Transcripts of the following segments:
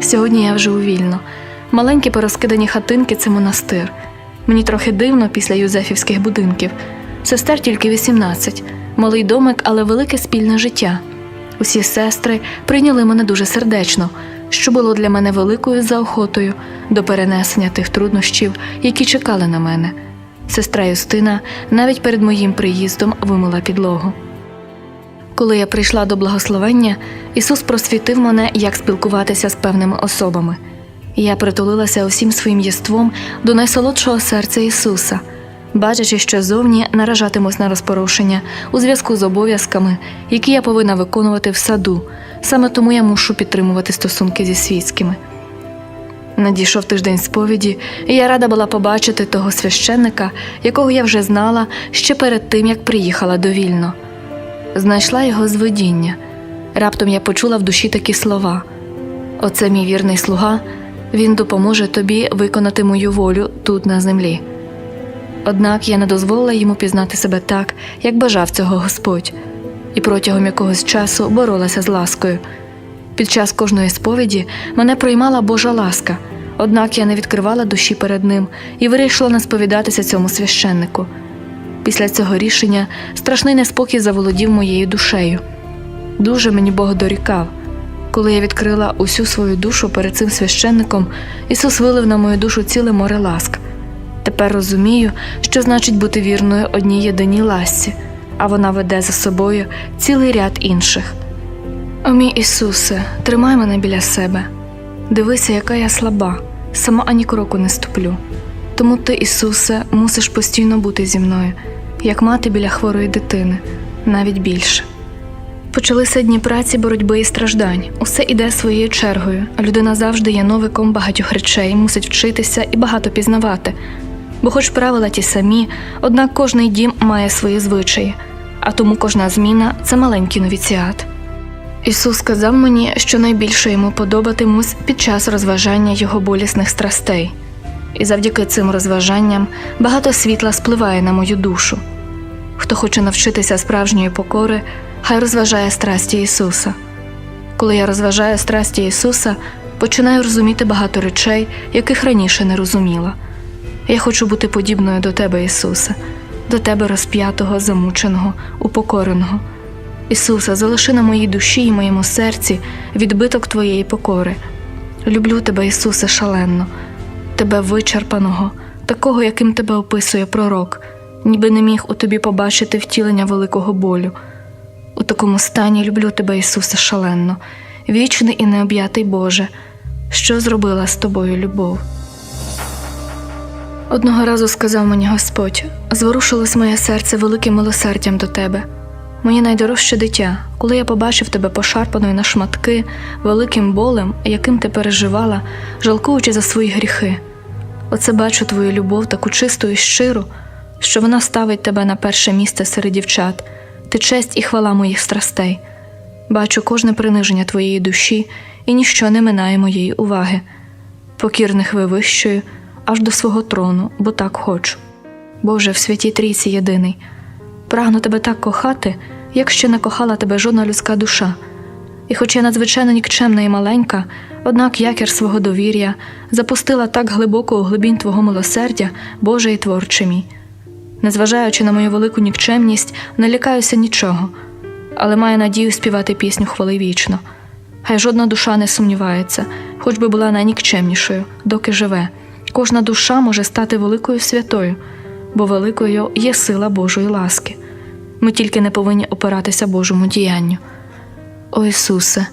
Сьогодні я вже увільно. Маленькі порозкидані хатинки це монастир. Мені трохи дивно після юзефівських будинків. Сестер тільки 18, малий домик, але велике спільне життя. Усі сестри прийняли мене дуже сердечно, що було для мене великою заохотою до перенесення тих труднощів, які чекали на мене. Сестра Юстина навіть перед моїм приїздом вимила підлогу. Коли я прийшла до благословення, Ісус просвітив мене, як спілкуватися з певними особами. Я притулилася усім своїм єством до найсолодшого серця Ісуса, бачачи, що зовні наражатимусь на розпорушення у зв'язку з обов'язками, які я повинна виконувати в саду. Саме тому я мушу підтримувати стосунки зі світськими. Надійшов тиждень сповіді, і я рада була побачити того священника, якого я вже знала ще перед тим, як приїхала до Вільно. Знайшла його з видіння. Раптом я почула в душі такі слова: Оце мій вірний слуга, він допоможе тобі виконати мою волю тут на землі. Однак я не дозволила йому пізнати себе так, як бажав цього Господь, і протягом якогось часу боролася з ласкою. Під час кожної сповіді мене приймала Божа ласка, однак я не відкривала душі перед ним і вирішила не сповідатися цьому священнику. Після цього рішення страшний неспокій заволодів моєю душею. Дуже мені Бог дорікав. Коли я відкрила усю свою душу перед цим священником, Ісус вилив на мою душу ціле море ласк. Тепер розумію, що значить бути вірною одній єдиній ласці, а вона веде за собою цілий ряд інших. О мій Ісусе, тримай мене біля себе. Дивися, яка я слаба, сама ані кроку не ступлю. Тому ти, Ісусе, мусиш постійно бути зі мною, як мати біля хворої дитини, навіть більше. Почалися дні праці, боротьби і страждань. Усе іде своєю чергою, а людина завжди є новиком багатьох речей, мусить вчитися і багато пізнавати. Бо, хоч правила ті самі, однак кожний дім має свої звичаї, а тому кожна зміна це маленький новіціат. Ісус сказав мені, що найбільше йому подобатимусь під час розважання його болісних страстей, і завдяки цим розважанням багато світла спливає на мою душу. Хто хоче навчитися справжньої покори, хай розважає страсті Ісуса. Коли я розважаю страсті Ісуса, починаю розуміти багато речей, яких раніше не розуміла. Я хочу бути подібною до Тебе, Ісусе, до Тебе розп'ятого, замученого, упокореного. Ісусе, залиши на моїй душі і моєму серці відбиток Твоєї покори. Люблю Тебе, Ісусе, шалено, Тебе вичерпаного, такого, яким тебе описує пророк, ніби не міг у тобі побачити втілення великого болю. У такому стані люблю Тебе, Ісусе, шалено, вічний і необ'ятий Боже, що зробила з тобою любов. Одного разу сказав мені Господь, зворушилось моє серце великим милосердям до тебе. Моє найдорожче дитя, коли я побачив тебе пошарпаною на шматки, великим болем, яким ти переживала, жалкуючи за свої гріхи. Оце бачу твою любов таку чисту і щиру, що вона ставить тебе на перше місце серед дівчат, ти честь і хвала моїх страстей. Бачу кожне приниження твоєї душі, і ніщо не минає моєї уваги. Покірних вивищую аж до свого трону, бо так хочу. Боже, в святій трійці єдиний. Прагну тебе так кохати, як ще не кохала тебе жодна людська душа. І хоч я надзвичайно нікчемна і маленька, однак якір свого довір'я запустила так глибоко у глибінь Твого милосердя, Боже і творче мій. Незважаючи на мою велику нікчемність, не лякаюся нічого, але маю надію співати пісню хвали вічно. Хай жодна душа не сумнівається, хоч би була найнікчемнішою, доки живе. Кожна душа може стати великою святою, бо великою є сила Божої ласки. Ми тільки не повинні опиратися Божому діянню. О Ісусе,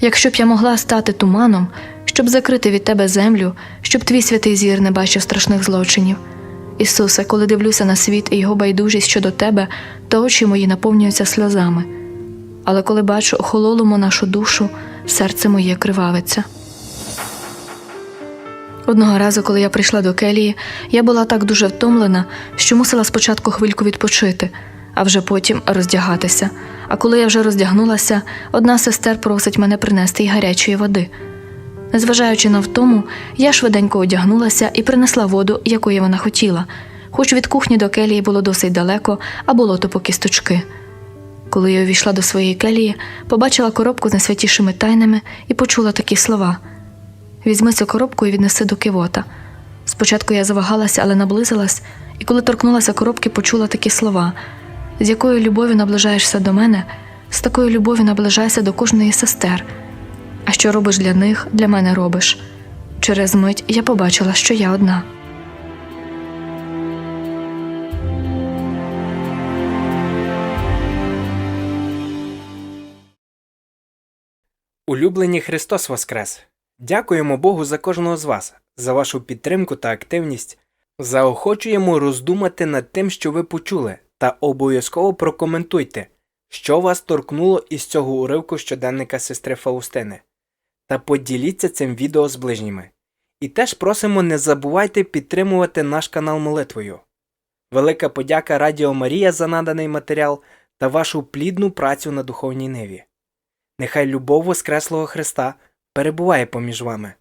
якщо б я могла стати туманом, щоб закрити від Тебе землю, щоб твій святий зір не бачив страшних злочинів. Ісусе, коли дивлюся на світ і його байдужість щодо Тебе, то очі мої наповнюються сльозами. Але коли бачу охололому нашу душу, серце моє кривавиться. Одного разу, коли я прийшла до келії, я була так дуже втомлена, що мусила спочатку хвильку відпочити, а вже потім роздягатися. А коли я вже роздягнулася, одна сестер просить мене принести їй гарячої води. Незважаючи на втому, я швиденько одягнулася і принесла воду, якої вона хотіла, хоч від кухні до келії було досить далеко, а було то по кісточки. Коли я увійшла до своєї келії, побачила коробку з найсвятішими тайнами і почула такі слова: Візьми цю коробку і віднеси до кивота. Спочатку я завагалася, але наблизилась, і коли торкнулася коробки, почула такі слова: з якою любов'ю наближаєшся до мене, з такою любов'ю наближайся до кожної сестер. А що робиш для них, для мене робиш. Через мить я побачила, що я одна. Улюблені Христос Воскрес! Дякуємо Богу за кожного з вас, за вашу підтримку та активність. Заохочуємо роздумати над тим, що ви почули, та обов'язково прокоментуйте, що вас торкнуло із цього уривку щоденника сестри Фаустини. Та поділіться цим відео з ближніми. І теж просимо не забувайте підтримувати наш канал молитвою. Велика подяка Радіо Марія за наданий матеріал та вашу плідну працю на духовній ниві. Нехай любов Воскреслого Христа перебуває поміж вами.